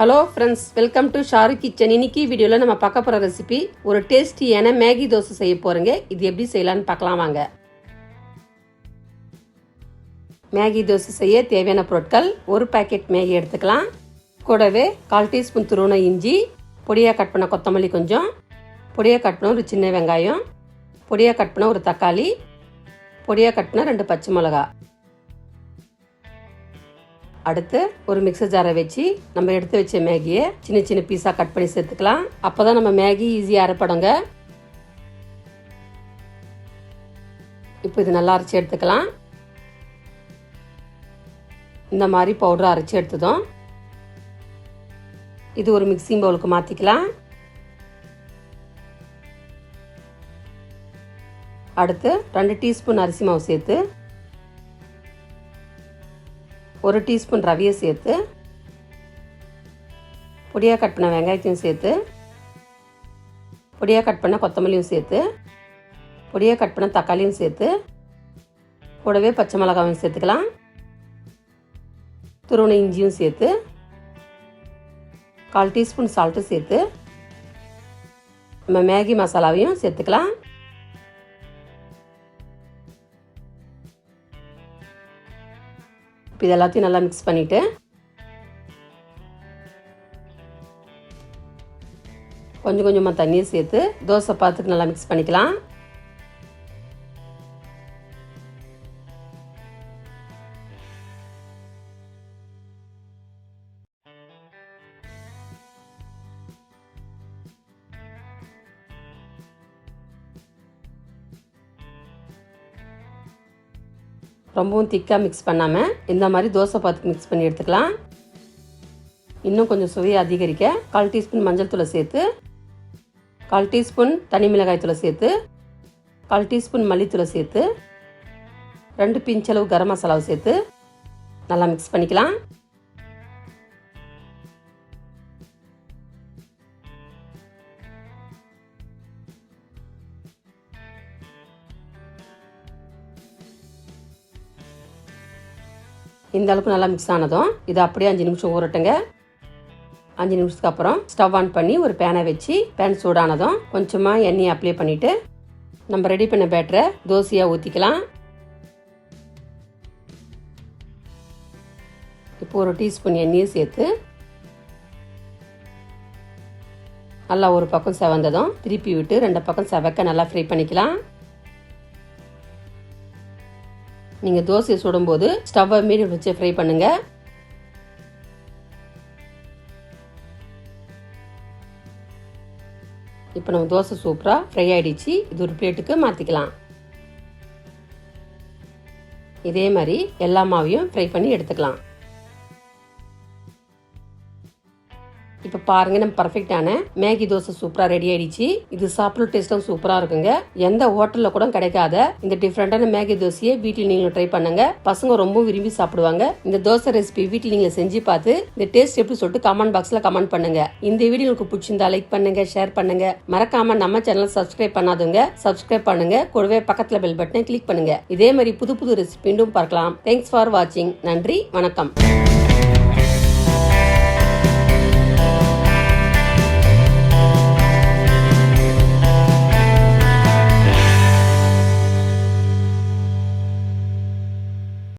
Hello friends welcome to Sharu kitchen இன்னைக்கு வீடியோவில் நம்ம பார்க்க போகிற ரெசிபி ஒரு டேஸ்டியான மேகி தோசை செய்ய போகிறேங்க இது எப்படி செய்யலான்னு பார்க்கலாம் வாங்க. மேகி தோசை செய்ய தேவையான பொருட்கள் ஒரு பேக்கெட் மேகி எடுத்துக்கலாம். கூடவே கால் டீஸ்பூன் துருவன இஞ்சி பொடியாக கட் பண்ண கொத்தமல்லி கொஞ்சம் பொடியாக கட் பண்ண ஒரு சின்ன வெங்காயம் பொடியாக கட் பண்ண ஒரு தக்காளி பொடியாக கட் பண்ண ரெண்டு பச்சை மிளகா அடுத்து ஒரு மிக்சர் ஜாரை வச்சு நம்ம எடுத்து வச்ச மேகியை சின்ன சின்ன பீஸாக கட் பண்ணி சேர்த்துக்கலாம். அப்போ தான் நம்ம மேகி ஈஸியாக அரைப்படுங்க. இப்போ இது நல்லா அரைச்சி எடுத்துக்கலாம். இந்த மாதிரி பவுடர் அரைச்சி எடுத்ததும் இது ஒரு மிக்சிங் பவுலுக்கு மாற்றிக்கலாம் அடுத்து ரெண்டு டீஸ்பூன் அரிசி மாவு சேர்த்து ஒரு டீஸ்பூன் ரவியை சேர்த்து பொடியாக கட் பண்ண வெங்காயத்தையும் சேர்த்து பொடியாக கட் பண்ண கொத்தமல்லியும் சேர்த்து பொடியாக கட் பண்ண தக்காளியும் சேர்த்து கூடவே பச்சை மிளகாவையும் சேர்த்துக்கலாம். துருவண இஞ்சியும் சேர்த்து கால் டீஸ்பூன் சால்ட்டு சேர்த்து நம்ம மேகி மசாலாவையும் சேர்த்துக்கலாம். இப்போ இது எல்லாத்தையும் நல்லா மிக்ஸ் பண்ணிவிட்டு கொஞ்சம் கொஞ்சமாக தண்ணியை சேர்த்து தோசை பாத்துக்கு நல்லா மிக்ஸ் பண்ணிக்கலாம். ரொம்பவும் திக்காக மிக்ஸ் பண்ணாமல் இந்த மாதிரி தோசை பாத்துக்கு மிக்ஸ் பண்ணி எடுத்துக்கலாம். இன்னும் கொஞ்சம் சுவையை அதிகரிக்க கால் டீஸ்பூன் மஞ்சள் தூளை சேர்த்து கால் டீஸ்பூன் தனி மிளகாய் தூளை சேர்த்து கால் டீஸ்பூன் மல்லித்தூளை சேர்த்து ரெண்டு பிஞ்சளவு கரம் மசாலாவை சேர்த்து நல்லா மிக்ஸ் பண்ணிக்கலாம். இந்த அளவுக்கு நல்லா மிக்ஸ் ஆனதும் இதை அப்படியே அஞ்சு நிமிஷம் ஊறட்டுங்க. அஞ்சு நிமிஷத்துக்கு அப்புறம் ஸ்டவ் ஆன் பண்ணி ஒரு பேனை வச்சு பேன் சூடானதும் கொஞ்சமாக எண்ணெயை அப்ளை பண்ணிவிட்டு நம்ம ரெடி பண்ண பேட்டரை தோசையாக ஊற்றிக்கலாம் இப்போ ஒரு டீஸ்பூன் எண்ணெயை சேர்த்து நல்லா ஒரு பக்கம் செவந்ததும் திருப்பி விட்டு ரெண்டு பக்கம் செவக்க நல்லா ஃப்ரை பண்ணிக்கலாம். நீங்கள் தோசையை சுடும்போது ஸ்டவ்வை மீடியம் வச்சு ஃப்ரை பண்ணுங்க. இப்போ நம்ம தோசை சூப்பராக ஃப்ரை ஆகிடுச்சு இது ஒரு பிளேட்டுக்கு மாற்றிக்கலாம் இதே மாதிரி எல்லா மாவையும் ஃப்ரை பண்ணி எடுத்துக்கலாம். இப்போ பாருங்க நம்ம பர்ஃபெக்டான மேகி தோசை சூப்பரா ரெடி ஆயிடுச்சு. இது சாப்பிட்ற டேஸ்ட்டும் சூப்பரா இருக்குங்க. எந்த ஹோட்டல்ல கூட கிடைக்காத இந்த டிஃப்ரெண்டான மேகி தோசையை வீட்டில் நீங்களும் ட்ரை பண்ணுங்க. பசங்க ரொம்ப விரும்பி சாப்பிடுவாங்க. இந்த தோசை ரெசிபி வீட்டில் நீங்க செஞ்சு பார்த்து இந்த டேஸ்ட் எப்படி சொல்லிட்டு கமெண்ட் பாக்ஸ்ல கமெண்ட் பண்ணுங்க. இந்த வீடியோ உங்களுக்கு பிடிச்சிருந்தா லைக் பண்ணுங்க ஷேர் பண்ணுங்க. மறக்காம நம்ம சேனல் சப்ஸ்கிரைப் பண்ணாதவங்க சப்ஸ்கிரைப் பண்ணுங்க. கூடவே பக்கத்துல பெல் பட்டனை கிளிக் பண்ணுங்க. இதே மாதிரி புது புது ரெசிபி மீண்டும் பார்க்கலாம். தேங்க்ஸ் ஃபார் வாட்சிங் நன்றி வணக்கம்.